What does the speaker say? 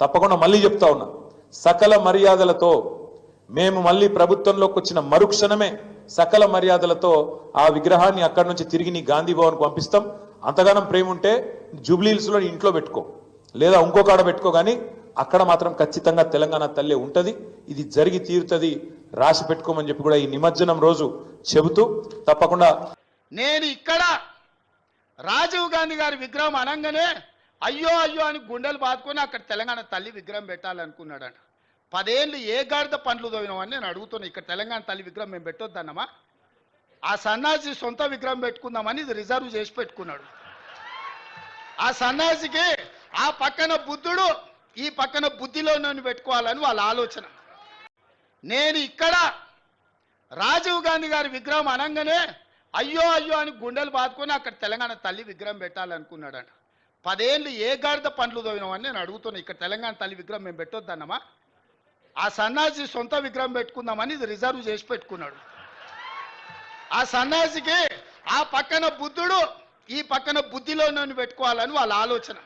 తప్పకుండా మళ్ళీ చెప్తా ఉన్నా. సకల మర్యాదలతో మేము మళ్ళీ ప్రభుత్వంలోకి వచ్చిన మరుక్షణమే సకల మర్యాదలతో ఆ విగ్రహాన్ని అక్కడి నుంచి తిరిగి నీ గాంధీ భవన్కు పంపిస్తాం. అంతగానం ప్రేమ ఉంటే జూబ్లీహిల్స్లో ఇంట్లో పెట్టుకో. లేదా ఇంకో కాడ పెట్టుకో కానీ అక్కడ మాత్రం ఖచ్చితంగా తెలంగాణ తల్లి ఉంటుంది. ఇది జరిగి తీరుతుంది రాసి పెట్టుకోమని చెప్పి కూడా ఈ నిమజ్జనం రోజు చెబుతూ తప్పకుండా నేను ఇక్కడ రాజీవ్ గాంధీ గారి విగ్రహం అనగానే అయ్యో అయ్యో అని గుండెలు బాదుకొని అక్కడ తెలంగాణ తల్లి విగ్రహం పెట్టాలనుకున్నాడంట. పదేళ్ళు ఏ గాడిద పండ్లు తోవినామని నేను అడుగుతున్నాను ఇక్కడ తెలంగాణ తల్లి విగ్రహం మేము పెట్టొద్దన్నమా? ఆ సన్నాసి సొంత విగ్రహం పెట్టుకుందామని ఇది రిజర్వ్ చేసి పెట్టుకున్నాడు. ఆ సన్నాసికి ఆ పక్కన బుద్ధుడు ఈ పక్కన బుద్ధిలో నన్ను పెట్టుకోవాలని వాళ్ళ ఆలోచన. నేను ఇక్కడ రాజీవ్ గాంధీ గారి విగ్రహం అనగానే అయ్యో అయ్యో అని గుండెలు బాదుకొని అక్కడ తెలంగాణ తల్లి విగ్రహం పెట్టాలనుకున్నాడంట. పదేళ్ళు ఏ గాడిద పండ్లు తోవినామని నేను అడుగుతున్నాను ఇక్కడ తెలంగాణ తల్లి విగ్రహం మేము పెట్టొద్దన్నమా? ఆ సన్నాసి సొంత విగ్రహం పెట్టుకుందామని ఇది రిజర్వ్ చేసి పెట్టుకున్నాడు. ఆ సన్నాసికి ఆ పక్కన బుద్ధుడు ఈ పక్కన బుద్ధిలో నన్ను పెట్టుకోవాలని వాళ్ళ ఆలోచన.